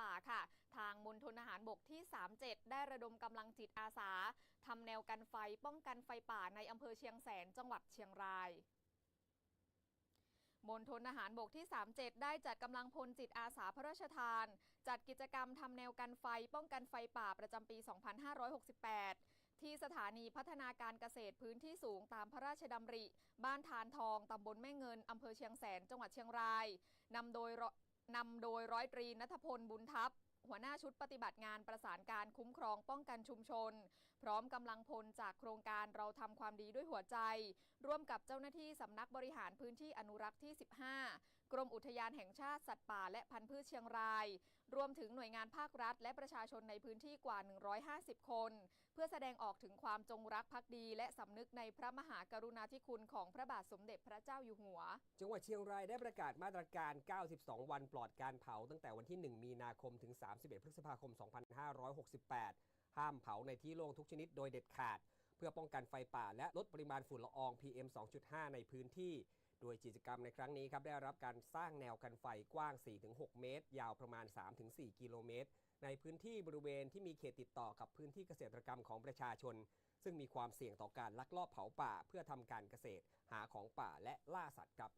ป่าค่ะ ทางมณฑลทหารบกที่ 37 ได้ระดมกำลังจิตอาสาทำแนวกันไฟป้องกันไฟป่าในอำเภอเชียงแสน จังหวัดเชียงรายมณฑลทหารบกที่ 37 ได้จัดกำลังพลจิตอาสาพระราชทาน จัดกิจกรรมทำแนวกันไฟป้องกันไฟป่าประจำปี 2568 ที่สถานีพัฒนาการเกษตรพื้นที่สูงตามพระราชดำริ บ้านทานทองตำบลแม่เงินอำเภอเชียงแสน จังหวัดเชียงรายนำโดย นำโดยร้อยตรีนัทพลบุญทัพ หัวหน้าชุดปฏิบัติงานประสานการคุ้มครองป้องกันชุมชน พร้อมกำลังพลจากโครงการเราทำความดีด้วยหัวใจ ร่วมกับเจ้าหน้าที่สำนักบริหารพื้นที่อนุรักษ์ที่ 15 กรมอุทยานแห่งชาติสัตว์ป่าและพันธุ์พืชเชียงราย รวมถึงหน่วยงานภาครัฐ และประชาชนในพื้นที่กว่า 150 คน เพื่อแสดงออกถึงความจงรักภักดี และสำนึกในพระมหากรุณาธิคุณของพระบาทสมเด็จพระเจ้าอยู่หัว จังหวัดเชียงรายได้ประกาศมาตรการ 92 วันปลอดการเผา ตั้งแต่วันที่ 1 มีนาคมถึง 31 พฤษภาคม 2568 ห้ามเผาในที่โล่งทุกชนิดโดยเด็ดขาด เพื่อป้องกันไฟป่าและลดปริมาณฝุ่นละออง PM 2.5 ในพื้นที่โดยกิจกรรมในครั้งนี้ครับได้รับการสร้างแนวกันไฟกว้าง 4-6 เมตร ยาวประมาณ 3-4 กิโลเมตร ในพื้นที่บริเวณที่มีเขตติดต่อกับพื้นที่เกษตรกรรมของประชาชน ซึ่งมีความเสี่ยงต่อการลักลอบเผาป่า เพื่อทำการเกษตร หาของป่าและล่าสัตว์ครับ